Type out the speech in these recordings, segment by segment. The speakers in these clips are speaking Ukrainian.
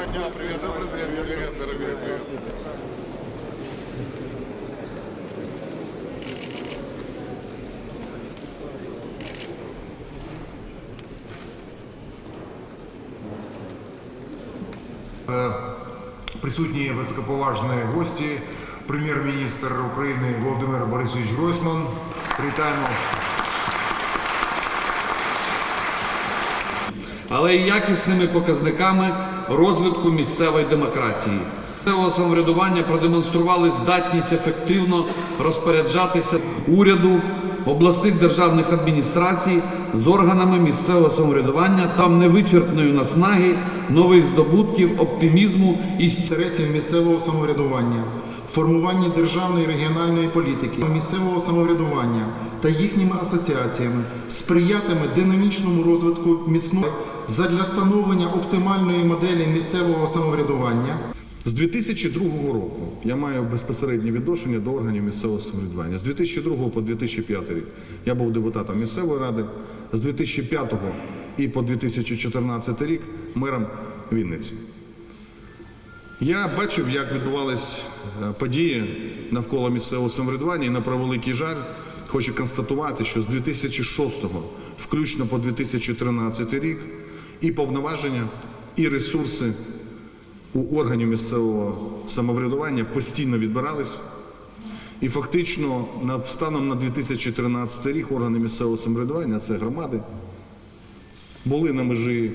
Доброго дня, привет, привет, привет, привет, дорогие, привет. Присутні високоповажні гості, прем'єр-міністр України Володимир Борисович Гройсман. Привітаємо. але якісними показниками розвитку місцевої демократії. Місцевого самоврядування продемонстрували здатність ефективно розпоряджатися уряду, обласних державних адміністрацій з органами місцевого самоврядування там невичерпної наснаги, нових здобутків, оптимізму і інтересів місцевого самоврядування, формуванні державної регіональної політики, місцевого самоврядування та їхніми асоціаціями сприятиме динамічному розвитку міцного задля становлення оптимальної моделі місцевого самоврядування. З 2002 року я маю безпосереднє відношення до органів місцевого самоврядування. З 2002 по 2005 рік я був депутатом місцевої ради, з 2005 і по 2014 рік мером Вінниці. Я бачив, як відбувались е, події навколо місцевого самоврядування, і на превеликий жаль, хочу констатувати, що з 2006 включно по 2013 рік і повноваження, і ресурси у органів місцевого самоврядування постійно відбирались. І фактично, станом на 2013 рік органи місцевого самоврядування, це громади, були на межі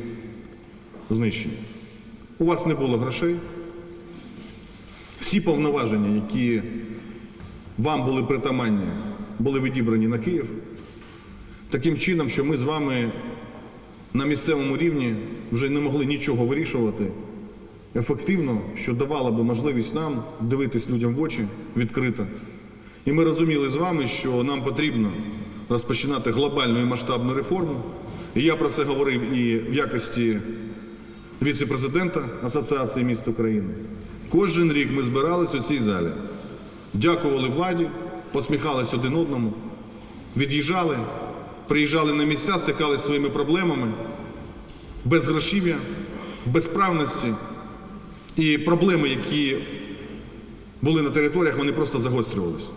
знищення. У вас не було грошей. Всі повноваження, які вам були притаманні, були відібрані на Київ. Таким чином, що ми з вами на місцевому рівні вже не могли нічого вирішувати ефективно, що давало би можливість нам дивитись людям в очі відкрито. І ми розуміли з вами, що нам потрібно розпочинати глобальну і масштабну реформу. І я про це говорив і в якості віце-президента Асоціації міст України. Кожен рік ми збирались у цій залі, дякували владі, посміхались один одному, від'їжджали, приїжджали на місця, стикалися зі своїми проблемами, без грошів'я, безправності. І проблеми, які були на територіях, вони просто загострювалися.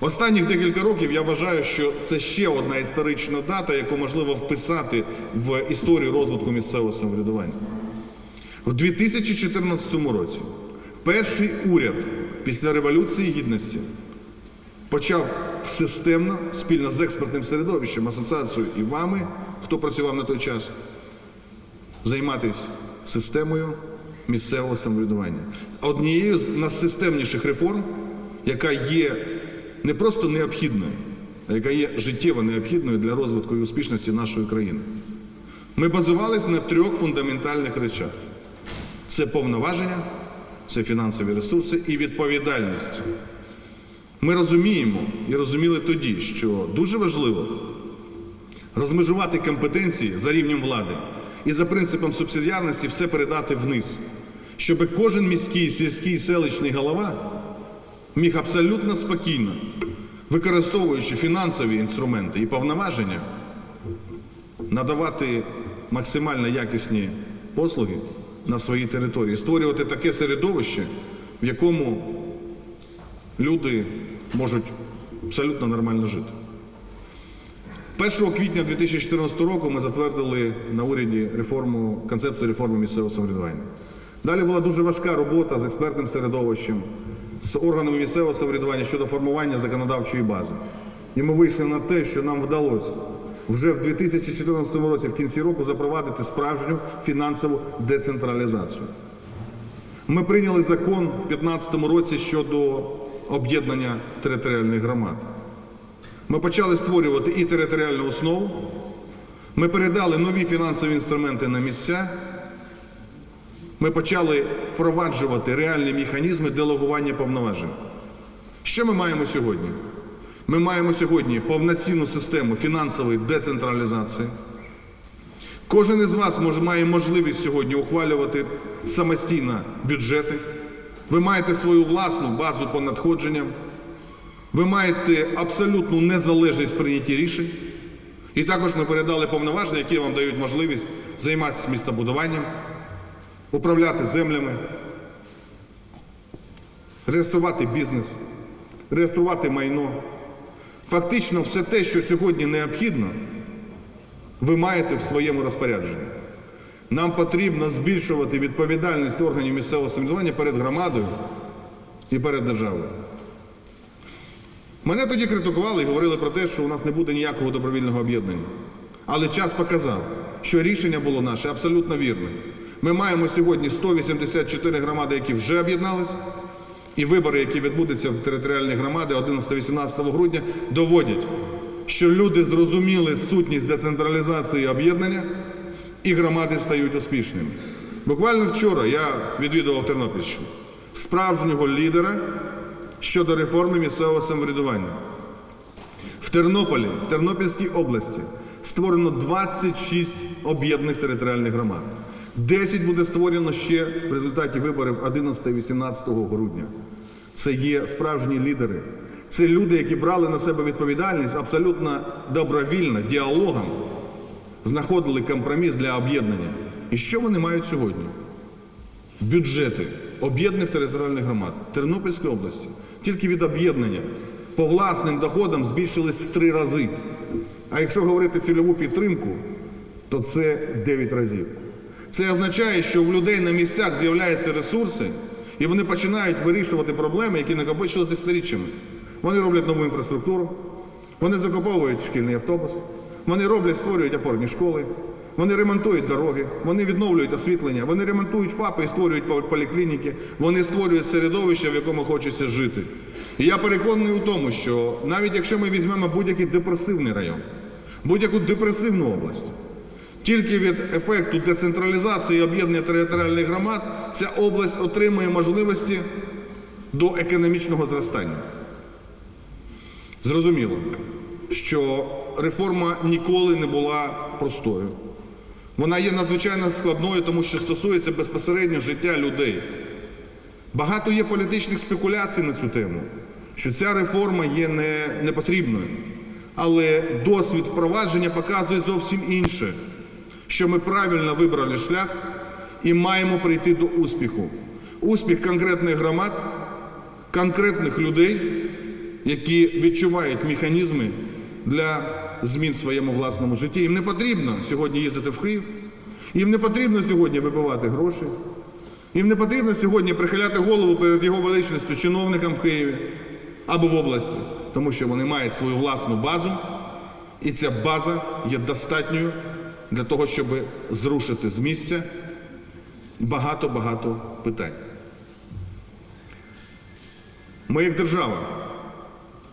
Останніх декілька років я вважаю, що це ще одна історична дата, яку можливо вписати в історію розвитку місцевого самоврядування. У 2014 році перший уряд після Революції Гідності почав системно, спільно з експертним середовищем, асоціацією і вами, хто працював на той час, займатися системою місцевого самоврядування. Однією з найсистемніших реформ, яка є не просто необхідною, а яка є життєво необхідною для розвитку і успішності нашої країни. Ми базувались на трьох фундаментальних речах: це повноваження, це фінансові ресурси і відповідальність. Ми розуміємо і розуміли тоді, що дуже важливо розмежувати компетенції за рівнем влади і за принципом субсидіарності все передати вниз, щоб кожен міський, сільський, селищний голова міг абсолютно спокійно, використовуючи фінансові інструменти і повноваження, надавати максимально якісні послуги на своїй території, створювати таке середовище, в якому люди можуть абсолютно нормально жити. 1 квітня 2014 року ми затвердили на уряді реформу, концепцію реформи місцевого самоврядування. Далі була дуже важка робота з експертним середовищем, з органами місцевого самоврядування щодо формування законодавчої бази. І ми вийшли на те, що нам вдалося вже в 2014 році, в кінці року, запровадити справжню фінансову децентралізацію. Ми прийняли закон в 2015 році щодо об'єднання територіальних громад. Ми почали створювати і територіальну основу. Ми передали нові фінансові інструменти на місця. Ми почали впроваджувати реальні механізми делегування повноважень. Що ми маємо сьогодні? Ми маємо сьогодні повноцінну систему фінансової децентралізації. Кожен із вас може, має можливість сьогодні ухвалювати самостійно бюджети. Ви маєте свою власну базу по надходженням. Ви маєте абсолютну незалежність в прийнятті рішень. І також ми передали повноваження, які вам дають можливість займатися містобудуванням, управляти землями, реєструвати бізнес, реєструвати майно. Фактично все те, що сьогодні необхідно, ви маєте в своєму розпорядженні. Нам потрібно збільшувати відповідальність органів місцевого самоврядування перед громадою і перед державою. Мене тоді критикували і говорили про те, що у нас не буде ніякого добровільного об'єднання. Але час показав, що рішення було наше абсолютно вірне. Ми маємо сьогодні 184 громади, які вже об'єдналися, і вибори, які відбудуться в територіальні громади 11-18 грудня, доводять, що люди зрозуміли сутність децентралізації об'єднання, і громади стають успішними. Буквально вчора я відвідував Тернопільщину, справжнього лідера щодо реформи місцевого самоврядування. В Тернополі, в Тернопільській області створено 26 об'єднаних територіальних громад. 10 буде створено ще в результаті виборів 11-18 грудня. Це є справжні лідери. Це люди, які брали на себе відповідальність абсолютно добровільно, діалогом, знаходили компроміс для об'єднання. І що вони мають сьогодні? бюджети об'єднаних територіальних громад Тернопільської області тільки від об'єднання по власним доходам збільшились в три рази. А якщо говорити цільову підтримку, то це 9 разів. Це означає, що в людей на місцях з'являються ресурси, і вони починають вирішувати проблеми, які накопичилися десятиріччями. Вони роблять нову інфраструктуру, вони закуповують шкільний автобус, вони роблять, створюють опорні школи, вони ремонтують дороги, вони відновлюють освітлення, вони ремонтують ФАПи і створюють поліклініки, вони створюють середовище, в якому хочеться жити. І я переконаний у тому, що навіть якщо ми візьмемо будь-який депресивний район, будь-яку депресивну область, тільки від ефекту децентралізації об'єднання територіальних громад ця область отримує можливості до економічного зростання. Зрозуміло, що реформа ніколи не була простою. Вона є надзвичайно складною, тому що стосується безпосередньо життя людей. Багато є політичних спекуляцій на цю тему, що ця реформа є не, непотрібною. Але досвід впровадження показує зовсім інше, що ми правильно вибрали шлях і маємо прийти до успіху. Успіх конкретних громад, конкретних людей, які відчувають механізми для змін в своєму власному житті. Їм не потрібно сьогодні їздити в Київ, їм не потрібно сьогодні вибивати гроші, їм не потрібно сьогодні прихиляти голову перед його величністю чиновникам в Києві або в області, тому що вони мають свою власну базу, і ця база є достатньою для того, щоб зрушити з місця багато-багато питань. Ми, як держава,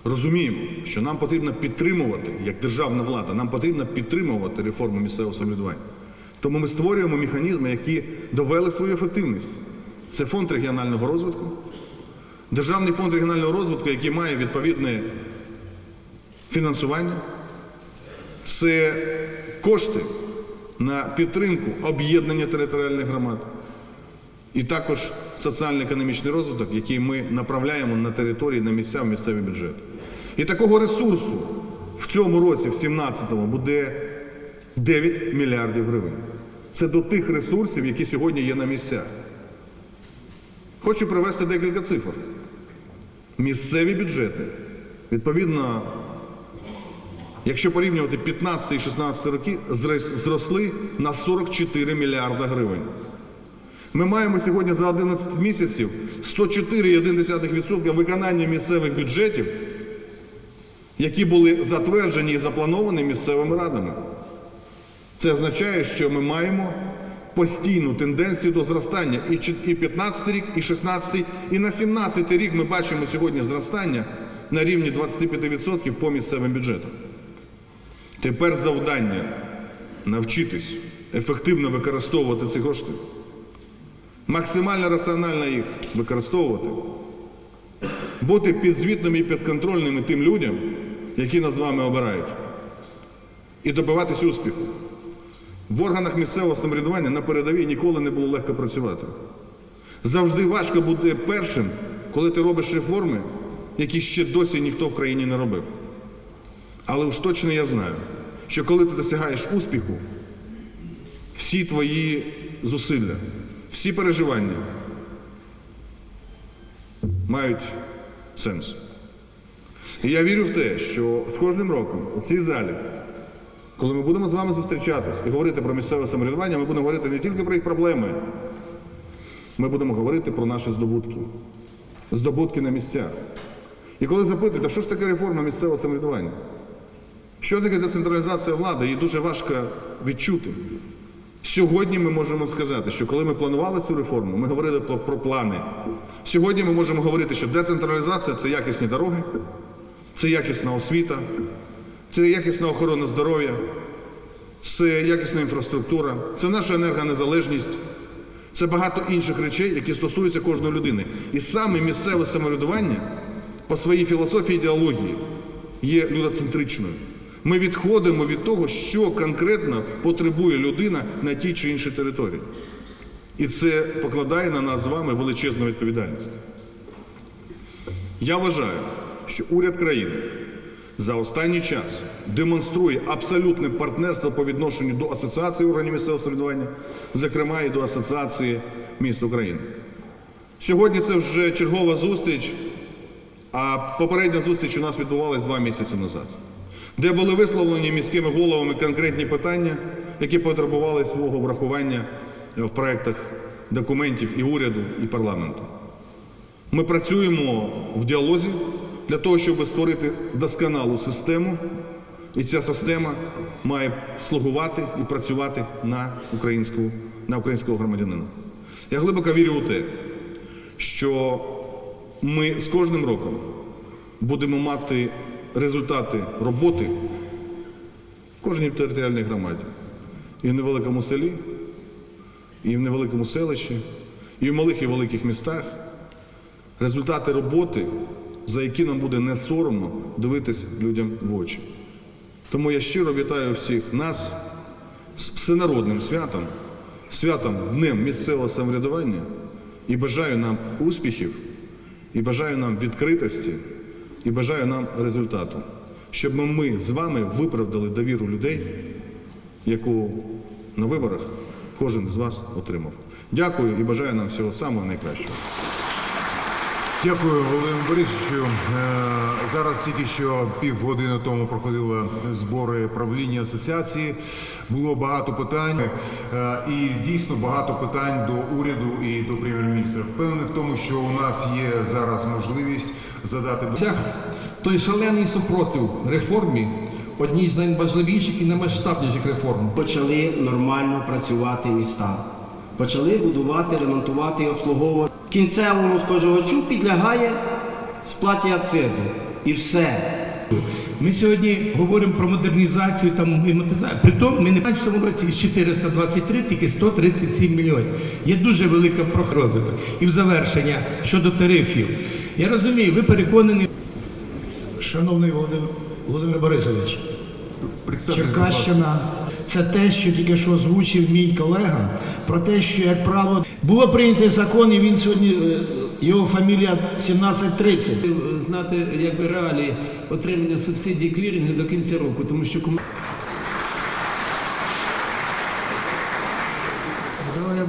розуміємо, що нам потрібно підтримувати, як державна влада, нам потрібно підтримувати реформу місцевого самоврядування. Тому ми створюємо механізми, які довели свою ефективність. Це фонд регіонального розвитку, державний фонд регіонального розвитку, який має відповідне фінансування. Це кошти на підтримку об'єднання територіальних громад. І також соціально-економічний розвиток, який ми направляємо на території, на місця в місцевий бюджет. І такого ресурсу в цьому році, в 17-му, буде 9 мільярдів гривень. Це до тих ресурсів, які сьогодні є на місцях. Хочу привести декілька цифр. Місцеві бюджети, відповідно, якщо порівнювати 15 і 16 роки, зросли на 44 мільярда гривень. Ми маємо сьогодні за 11 місяців 104,1% виконання місцевих бюджетів, які були затверджені і заплановані місцевими радами. Це означає, що ми маємо постійну тенденцію до зростання. І чи- і 15 рік, і 16, і на 17 рік ми бачимо сьогодні зростання на рівні 25% по місцевим бюджетам. Тепер завдання навчитись ефективно використовувати ці кошти максимально раціонально їх використовувати, бути підзвітними і підконтрольними тим людям, які нас з вами обирають, і добиватись успіху. В органах місцевого самоврядування на передовій ніколи не було легко працювати. Завжди важко бути першим, коли ти робиш реформи, які ще досі ніхто в країні не робив. Але уж точно я знаю, що коли ти досягаєш успіху, всі твої зусилля, Всі переживання мають сенс. І я вірю в те, що з кожним роком у цій залі, коли ми будемо з вами зустрічатись і говорити про місцеве самоврядування, ми будемо говорити не тільки про їх проблеми, ми будемо говорити про наші здобутки. Здобутки на місцях. І коли запитують, а що ж таке реформа місцевого самоврядування? Що таке децентралізація влади? Її дуже важко відчути. Сьогодні ми можемо сказати, що коли ми планували цю реформу, ми говорили про, про плани. Сьогодні ми можемо говорити, що децентралізація це якісні дороги, це якісна освіта, це якісна охорона здоров'я, це якісна інфраструктура, це наша енергонезалежність, це багато інших речей, які стосуються кожної людини. І саме місцеве самоврядування по своїй філософії ідеології є людоцентричною. Ми відходимо від того, що конкретно потребує людина на тій чи іншій території. І це покладає на нас з вами величезну відповідальність. Я вважаю, що уряд країни за останній час демонструє абсолютне партнерство по відношенню до Асоціації органів місцевого самоврядування, зокрема і до Асоціації міст України. Сьогодні це вже чергова зустріч, а попередня зустріч у нас відбувалась два місяці назад, де були висловлені міськими головами конкретні питання, які потребували свого врахування в проєктах документів і уряду, і парламенту. Ми працюємо в діалозі для того, щоб створити досконалу систему, і ця система має слугувати і працювати на українського, на українського громадянина. Я глибоко вірю у те, що ми з кожним роком будемо мати результати роботи в кожній територіальній громаді. І в невеликому селі, і в невеликому селищі, і в малих і великих містах. Результати роботи, за які нам буде не соромно дивитися людям в очі. Тому я щиро вітаю всіх нас з всенародним святом, святом Днем місцевого самоврядування і бажаю нам успіхів, і бажаю нам відкритості, і бажаю нам результату, щоб ми з вами виправдали довіру людей, яку на виборах кожен з вас отримав. Дякую і бажаю нам всього самого найкращого. Дякую, Володимир Борисовичу. Е, Зараз тільки що півгодини тому проходили збори правління асоціації. Було багато питань е, і дійсно багато питань до уряду і до прем'єр-міністра. Впевнений в тому, що у нас є зараз можливість задати Ця той шалений супротив реформі одній з найважливіших і наймасштабніших реформ. почали нормально працювати міста. Почали будувати, ремонтувати і обслуговувати. Кінцевому споживачу підлягає сплаті акцизу. І все. Ми сьогодні говоримо про модернізацію та монетизацію. Притом ми не в цьому році із 423 тільки 137 мільйонів. Є дуже велика пророзвиток. І в завершення щодо тарифів. Я розумію, ви переконані. Шановний Володимир, Володимир Борисович. Черкащина це те, що тільки що озвучив мій колега, про те, що, як правило, було прийнято закон, і він сьогодні, е, його фамілія 1730. знати якби реалії отримання субсидій клірінгу до кінця року, тому що кому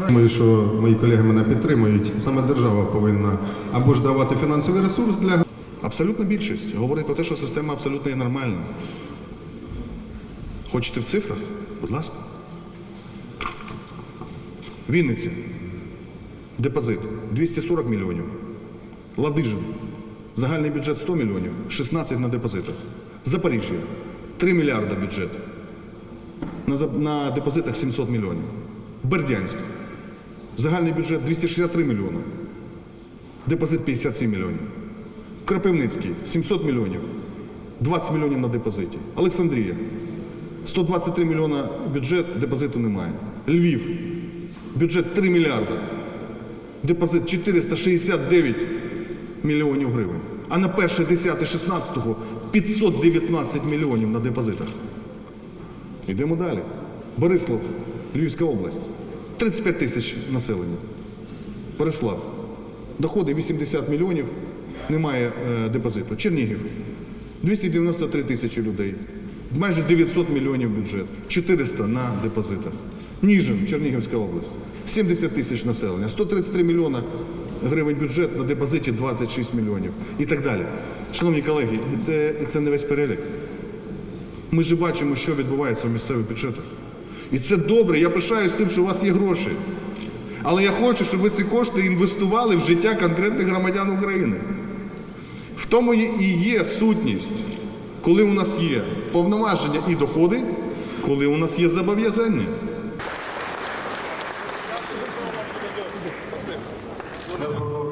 Думаю, що мої колеги мене підтримують. Саме держава повинна або ж давати фінансовий ресурс для Абсолютна більшість говорить про те, що система абсолютно є нормальна. Хочете в цифрах? Будь ласка. Вінниця. Депозит 240 мільйонів. Ладижин. Загальний бюджет 100 мільйонів, 16 на депозитах. Запоріжжя 3 мільярда бюджет. На, депозитах 700 мільйонів. Бердянськ. Загальний бюджет 263 мільйони. Депозит 57 мільйонів. Кропивницький 700 мільйонів, 20 мільйонів на депозиті. Олександрія 123 мільйона бюджет, депозиту немає. Львів бюджет 3 мільярда, депозит 469 мільйонів гривень. А на 1 10 16 519 мільйонів на депозитах. Йдемо далі. Борислав, Львівська область, 35 тисяч населення. Борислав. Доходи 80 мільйонів, немає е, депозиту. Чернігів 293 тисячі людей, майже 900 мільйонів бюджет, 400 на депозитах. Ніжин, Чернігівська область. 70 тисяч населення, 133 мільйона гривень бюджет на депозиті 26 мільйонів і так далі. Шановні колеги, і це, і це не весь перелік. Ми ж бачимо, що відбувається в місцевих бюджетах. І це добре, я пишаюсь тим, що у вас є гроші. Але я хочу, щоб ви ці кошти інвестували в життя конкретних громадян України. В тому і є сутність, коли у нас є повноваження і доходи, коли у нас є зобов'язання.